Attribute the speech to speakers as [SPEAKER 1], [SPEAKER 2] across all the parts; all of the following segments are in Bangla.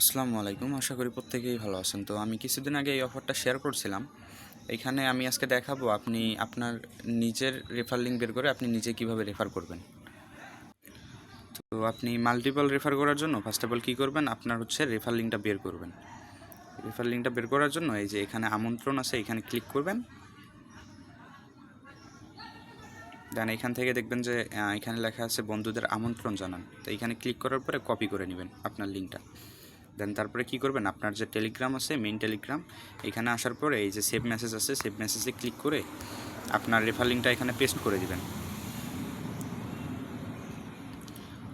[SPEAKER 1] আসসালামু আলাইকুম। আশা করি প্রত্যেকেই ভালো আছেন। তো আমি কিছুদিন আগে এই অফারটা শেয়ার করছিলাম। এখানে আমি আজকে দেখাবো আপনি আপনার নিজের রেফার লিঙ্ক বের করে আপনি নিজে কীভাবে রেফার করবেন। তো আপনি মাল্টিপল রেফার করার জন্য ফার্স্ট অফ অল কী করবেন? আপনার হচ্ছে রেফার লিঙ্কটা বের করবেন। রেফার লিঙ্কটা বের করার জন্য এই যে এখানে আমন্ত্রণ আছে, এখানে ক্লিক করবেন। দেন এখান থেকে দেখবেন যে এখানে লেখা আছে বন্ধুদের আমন্ত্রণ জানান। তো এখানে ক্লিক করার পরে কপি করে নেবেন আপনার লিঙ্কটা দেন তারপরে কি করবেন? আপনার যে টেলিগ্রাম আছে মেইন টেলিগ্রাম এখানে আসার পরে এই যে সেভ মেসেজ আছে সেভ মেসেজে ক্লিক করে আপনার রেফার লিঙ্কটা এখানে পেস্ট করে দিবেন।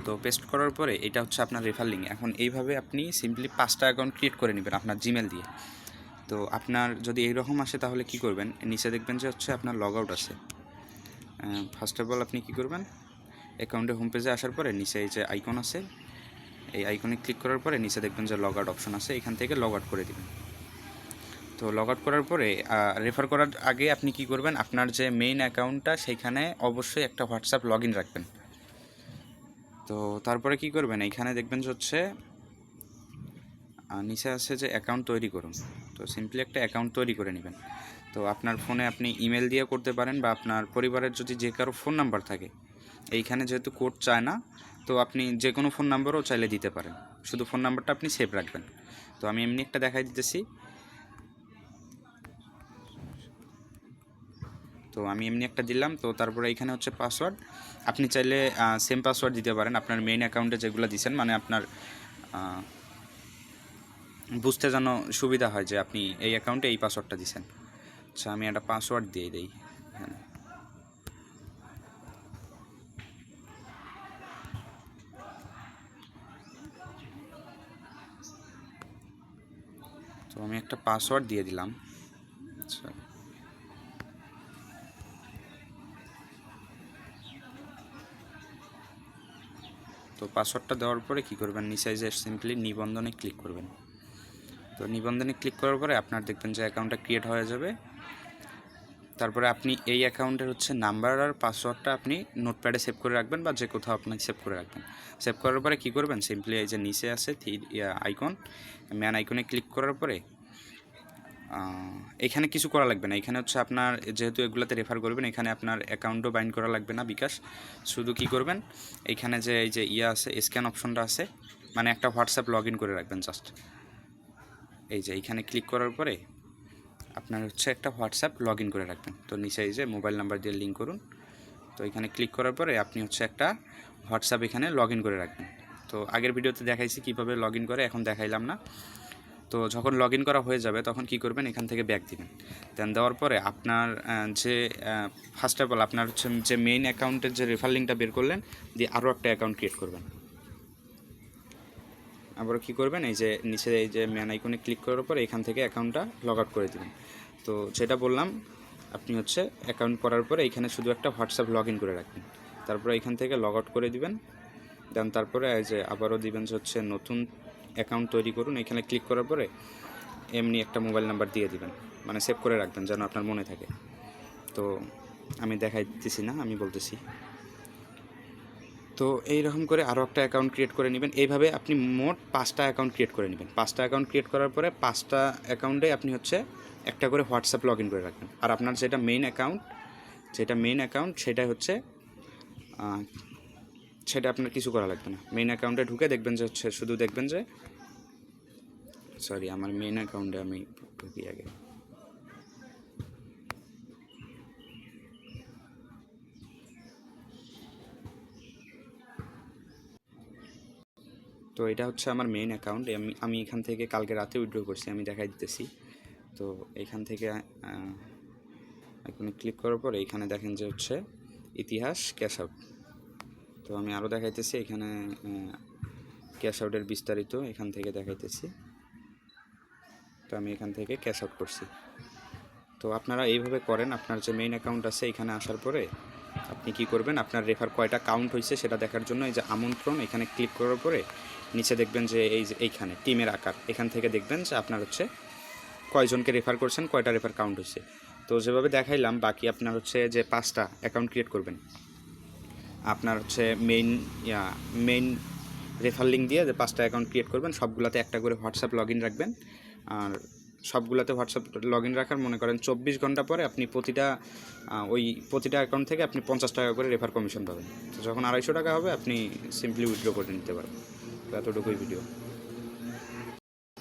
[SPEAKER 1] তো পেস্ট করার পরে এটা হচ্ছে আপনার রেফার লিঙ্ক এখন এইভাবে আপনি সিম্পলি পাঁচটা অ্যাকাউন্ট ক্রিয়েট করে নেবেন আপনার জিমেল দিয়ে। তো আপনার যদি এইরকম আসে তাহলে কি করবেন? নিচে দেখবেন যে হচ্ছে আপনার লগ আউট আছে ফার্স্ট অফ অল আপনি কি করবেন? অ্যাকাউন্টে হোম পেজে আসার পরে নিচে এই যে আইকন আছে এই আইকনে ক্লিক করার পরে নিচে দেখবেন যে লগ আউট অপশন আছে, এখান থেকে লগ আউট করে দিবেন। তো লগ আউট করার পরে রেফার করার আগে আপনি কি করবেন? আপনার যে মেইন অ্যাকাউন্টটা সেইখানে অবশ্যই একটা হোয়াটসঅ্যাপ লগ রাখবেন। তো তারপরে কি করবেন? এইখানে দেখবেন যে হচ্ছে নিচে আছে যে অ্যাকাউন্ট তৈরি করুন। তো সিম্পলি একটা অ্যাকাউন্ট তৈরি করে নেবেন। তো আপনার ফোনে আপনি ইমেল দিয়ে করতে পারেন বা আপনার পরিবারের যদি যে কারও ফোন নাম্বার থাকে, এইখানে যেহেতু কোড চায় না তো আপনি যে কোনো ফোন নাম্বারও চাইলে দিতে পারেন। শুধু ফোন নাম্বারটা আপনি সেভ রাখবেন। তো আমি এমনি একটা দেখাই দিতেছি। তো আমি এমনি একটা দিলাম। তো তারপরে এখানে হচ্ছে পাসওয়ার্ড আপনি চাইলে সেম পাসওয়ার্ড দিতে পারেন। আপনার মেইন অ্যাকাউন্টে যেগুলো দিছেন মানে আপনার বুঝতে যেন সুবিধা হয় যে আপনি এই অ্যাকাউন্টে এই পাসওয়ার্ডটা দিছেন। আচ্ছা আমি একটা পাসওয়ার্ড দিয়ে দিই। এখানে। তো আমি একটা পাসওয়ার্ড দিয়ে দিলাম। আচ্ছা। তো পাসওয়ার্ডটা দেওয়ার পরে কী করবেন? নিচে যে সিম্পলি নিবন্ধনে ক্লিক করবেন। তো নিবন্ধনে ক্লিক করার পরে আপনার দেখবেন যে অ্যাকাউন্টটা ক্রিয়েট হয়ে যাবে। তারপরে আপনি এই অ্যাকাউন্টের হচ্ছে নাম্বার আর পাসওয়ার্ডটা আপনি নোটপ্যাডে সেভ করে রাখবেন বা যে কোথাও আপনি সেভ করে রাখবেন। সেভ করার পরে কী করবেন? সিম্পলি এই যে নিচে আছে আইকন ম্যান আইকনে ক্লিক করার পরে এখানে কিছু করা লাগবে না। এখানে হচ্ছে আপনার যেহেতু এগুলোতে রেফার করবেন, এখানে আপনার অ্যাকাউন্টও বাইন্ড করা লাগবে না বিকাশ। শুধু কি করবেন? এইখানে যে এই যে ইয়ে আছে স্ক্যান অপশনটা আছে মানে একটা হোয়াটসঅ্যাপ লগ করে রাখবেন জাস্ট এই যে এইখানে ক্লিক করার পরে আপনার হচ্ছে একটা হোয়াটসঅ্যাপ লগ করে রাখবেন। তো নিচে এই যে মোবাইল নাম্বার দিয়ে লিঙ্ক করুন। তো এখানে ক্লিক করার পরে আপনি হচ্ছে একটা হোয়াটসঅ্যাপ এখানে লগ করে রাখবেন। তো আগের ভিডিওতে দেখাইছি কীভাবে লগ করে, এখন দেখাইলাম না। তো যখন লগ করা হয়ে যাবে, তখন কি করবেন? এখান থেকে ব্যাক দিবেন। দেন দেওয়ার পরে আপনার যে ফার্স্ট অফ অল আপনার হচ্ছে যে মেইন অ্যাকাউন্টের যে রেফার লিঙ্কটা বের করলেন, দিয়ে আরও একটা অ্যাকাউন্ট ক্রিয়েট করবেন। আবার কি করবেন? এই যে নিচে এই যে ম্যান আইকনে ক্লিক করার পর এখান থেকে অ্যাকাউন্টটা লগ আউট করে দিবেন। তো যেটা বললাম, আপনি হচ্ছে অ্যাকাউন্ট করার পরে এখানে শুধু একটা হোয়াটসঅ্যাপ লগ করে রাখবেন। তারপরে এখান থেকে লগ আউট করে দিবেন। দেন তারপরে এই যে আবারও দিবেন হচ্ছে নতুন অ্যাকাউন্ট তৈরি করুন। এখানে ক্লিক করার পরে এমনি একটা মোবাইল নাম্বার দিয়ে দিবেন। মানে সেভ করে রাখবেন যেন আপনার মনে থাকে। তো আমি দেখাই দিতেছি না, আমি বলতেছি। তো এই রকম করে আরও একটা অ্যাকাউন্ট ক্রিয়েট করে নেবেন। এইভাবে আপনি মোট পাঁচটা অ্যাকাউন্ট ক্রিয়েট করে নেবেন। পাঁচটা অ্যাকাউন্ট ক্রিয়েট করার পরে পাঁচটা অ্যাকাউন্টে আপনি হচ্ছে একটা করে হোয়াটসঅ্যাপ লগ ইন করে রাখবেন। আর আপনার যেটা মেইন অ্যাকাউন্ট যেটা মেইন অ্যাকাউন্ট সেটা হচ্ছে সেটা আপনার কিছু করা লাগবে না। মেইন অ্যাকাউন্টে ঢুকে দেখবেন যে হচ্ছে, শুধু দেখবেন যে সরি আমার মেইন অ্যাকাউন্টে আমি ঢুকি আগে। তো এটা হচ্ছে আমার মেইন অ্যাকাউন্ট আমি আমি এখান থেকে কালকে রাতে উইথড্র করছি, আমি দেখাই দিতেছি। তো এখান থেকে এখানে ক্লিক করার পর এইখানে দেখেন যে হচ্ছে ইতিহাস ক্যাশ আউট তো আমি আরও দেখাইতেছি, এখানে ক্যাশ আউটের বিস্তারিত এখান থেকে দেখাইতেছি। তো আমি এখান থেকে ক্যাশ আউট করছি। তো আপনারা এইভাবে করেন, আপনার যে মেইন অ্যাকাউন্ট আছে এখানে আসার পরে আপনি কি করবেন, আপনার রেফার কয়টা কাউন্ট হয়েছে সেটা দেখার জন্য এই যে আমন্ত্রণ এখানে ক্লিক করার পরে নিচে দেখবেন যে এই যে এইখানে, টিমের আকার। এখান থেকে দেখবেন যে আপনার হচ্ছে কয়জনকে রেফার করছেন, কয়টা রেফার কাউন্ট হয়েছে তো যেভাবে দেখাইলাম, বাকি আপনার হচ্ছে যে পাঁচটা অ্যাকাউন্ট ক্রিয়েট করবেন। আপনার হচ্ছে মেইন মেইন রেফার লিঙ্ক দিয়ে যে পাঁচটা অ্যাকাউন্ট ক্রিয়েট করবেন, সবগুলোতে একটা করে হোয়াটসঅ্যাপ লগ রাখবেন। আর সবগুলোতে হোয়াটসঅ্যাপ লগ রাখার, মনে করেন চব্বিশ ঘণ্টা পরে আপনি প্রতিটা ওই প্রতিটা অ্যাকাউন্ট থেকে আপনি পঞ্চাশ টাকা করে রেফার কমিশন পাবেন। তো যখন আড়াইশো টাকা হবে, আপনি সিম্পলি উইথড্র করে নিতে পারবেন। ਤਾਂ ਤੁਹਾਡਾ ਕੋਈ ਵੀਡੀਓ